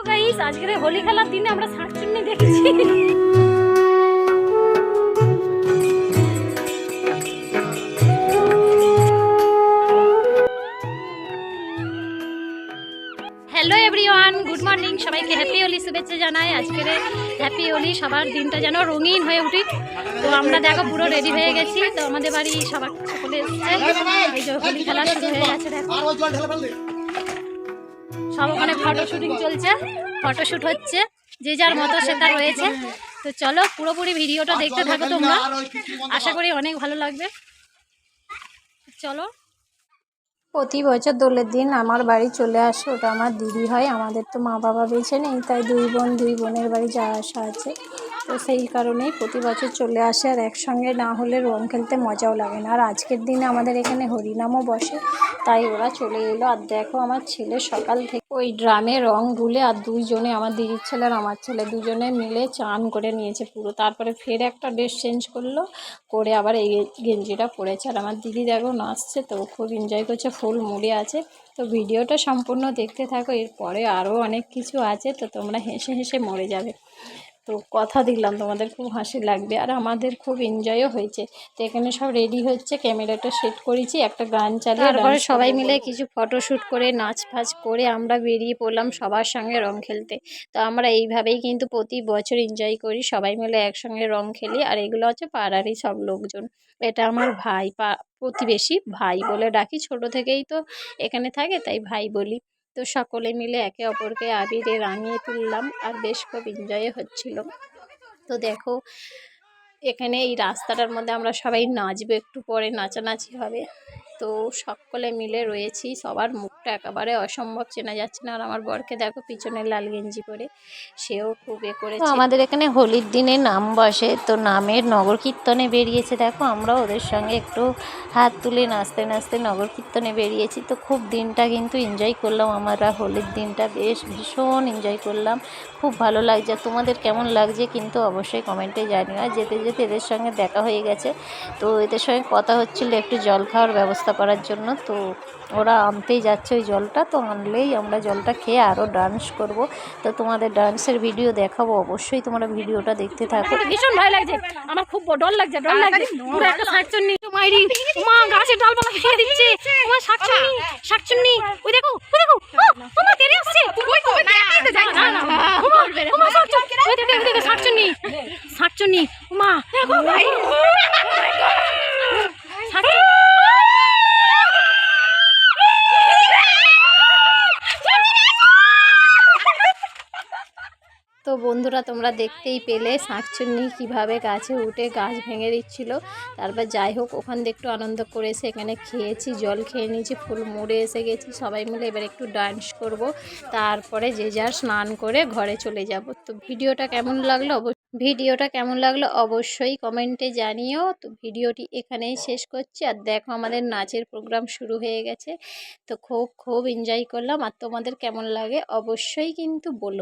Hello guys আজকের হোলি খেলার দিনে আমরা শাকচুন্নি দেখেছি। হ্যালো এভরিওয়ান গুড মর্নিং সবাইকে হ্যাপি হোলি শুভেচ্ছা জানাই। আজকের হ্যাপি হোলি সবার দিনটা যেন রঙিন হয়ে উঠি তো আমরা দেখো পুরো রেডি হয়ে গেছি। তো আমাদের বাড়ি সবার সকলে হোলি খেলা শুরু হয়ে গেছে, দেখো। সব ওখানে ফটো শুটিং চলছে। ফটোশুট হচ্ছে। যে যার মতো সে তার রয়েছে তো চলো পুরোপুরি ভিডিওটা দেখতে থাকো তোমরা। আশা করি অনেক ভালো লাগবে। চলো। প্রতি বছর দোলের দিন আমার বাড়ি চলে আসে ওটা আমার দিদি হয়। আমাদের তো মা বাবা বেছে নেই তাই দুই বোন দুই বোনের বাড়ি যাওয়া আসা আছে। তো সেই কারণেই প্রতি বছর চলে আসে আর একসঙ্গে না হলে রং খেলতে মজাও লাগে না। আর আজকের দিনে আমাদের এখানে হরিনামও বসে, তাই ওরা চলে এলো। আর দেখো আমার ছেলে সকাল থেকে ওই ড্রামে রং গুলে আর দুইজনে, আমার দিদির ছেলে আর আমার ছেলে দুজনে মিলে চান করে নিয়েছে পুরো। তারপরে ফের একটা ড্রেস চেঞ্জ করল, করে আবার এই গেঞ্জিটা পরেছে। আর আমার দিদি দেখো নাচছে, তো খুব এনজয় করছে, ফুল মুড়ে আছে। তো ভিডিওটা সম্পূর্ণ দেখতে থাকো, এরপরে আরও অনেক কিছু আছে, তো তোমরা হেসে হেসে মরে যাবে। তো কথা দিলাম তোমাদের খুব হাসি লাগবে আর আমাদের খুব এনজয়ও হয়েছে। তো এখানে সব রেডি হচ্ছে ক্যামেরাটা সেট করেছি একটা গান চালিয়ে তারপরে সবাই মিলে কিছু ফটোশ্যুট করে নাচ ফাচ করে আমরা বেরিয়ে পড়লাম সবার সঙ্গে রং খেলতে। তো আমরা এইভাবেই কিন্তু প্রতি বছর এনজয় করি সবাই মিলে একসঙ্গে রং খেলি। আর এগুলো হচ্ছে পাড়ারই সব লোকজন। এটা আমার ভাই পা প্রতিবেশী ভাই বলে ডাকি ছোট থেকেই তো এখানে থাকে তাই ভাই বলি। তো সকলে মিলে একে অপরকে আবিরে রাঙিয়ে তুললাম আর বেশ খুব এনজয় হচ্ছিল। তো দেখো, এখানে এই রাস্তাটার মধ্যে আমরা সবাই নাচবো, একটু পরে নাচানাচি হবে। তো সকলে মিলে রয়েছি। সবার মুখটা একেবারে অসম্ভব চেনা যাচ্ছে না। আর আমার বরকে দেখো পিছনে লাল গেঞ্জি পরে। সেও খুব এ করেছে। আমাদের এখানে হোলির দিনে নাম বসে। তো নামের নগর কীর্তনে বেরিয়েছে। দেখো আমরা ওদের সঙ্গে একটু হাত তুলে নাচতে নাচতে নগর কীর্তনে বেরিয়েছি। তো খুব দিনটা কিন্তু এনজয় করলাম। আমরা হোলির দিনটা বেশ ভীষণ এনজয় করলাম। খুব ভালো লাগছে। তোমাদের কেমন লাগছে কিন্তু অবশ্যই কমেন্টে জানিও। যেতে যেতে এদের সঙ্গে দেখা হয়ে গেছে। তো এদের সঙ্গে কথা হচ্ছিল একটু জল খাওয়ার ব্যবস্থা করার জন্য তো ওরা আনতেই যাচ্ছে ওই জলটা তো আনলেই আমরা জলটা খেয়ে আরও ডান্স করব তো তোমাদের ডান্সের ভিডিও দেখাবো অবশ্যই তোমরা ভিডিওটা দেখতে থাকো ভীষণ ভয় লাগছে আমার খুব ডর লাগছে ডর লাগছে পুরো একটা শাকচুন্নি মাইরি মা গাছের ডালপালা খেয়ে দিচ্ছে আমার শাকচুন্নি শাকচুন্নি ওই দেখো ওই দেখো ও, ওমা তেরে আসছে ওই তো না না না ওমা ওমা শাকচুন্নি ওই দেখো ওই দেখো শাকচুন্নি শাকচুন্নি মা দেখো ভাই তো বন্ধুরা, তোমরা দেখতেই পেলে শাঁকচুন্নি কীভাবে গাছে উঠে গাছ ভেঙে দিচ্ছিল। তারপর যাই হোক, ওখান থেকে একটু আনন্দ করে এসে এখানে খেয়েছি, জল খেয়ে নিয়েছি, ফুল মুড়ে এসে গেছি, সবাই মিলে এবার একটু ডান্স করব। তারপরে যে যার স্নান করে ঘরে চলে যাব। তো ভিডিওটা কেমন লাগল? ভিডিওটা কেমন লাগল? অবশ্যই কমেন্টে জানিও। তো ভিডিওটি এখানেই শেষ করছি। আর দেখো, আমাদের নাচের প্রোগ্রাম শুরু হয়ে গেছে। তো খুব খুব এনজয় করলাম। আর তোমাদের কেমন লাগে? অবশ্যই কিন্তু বলো।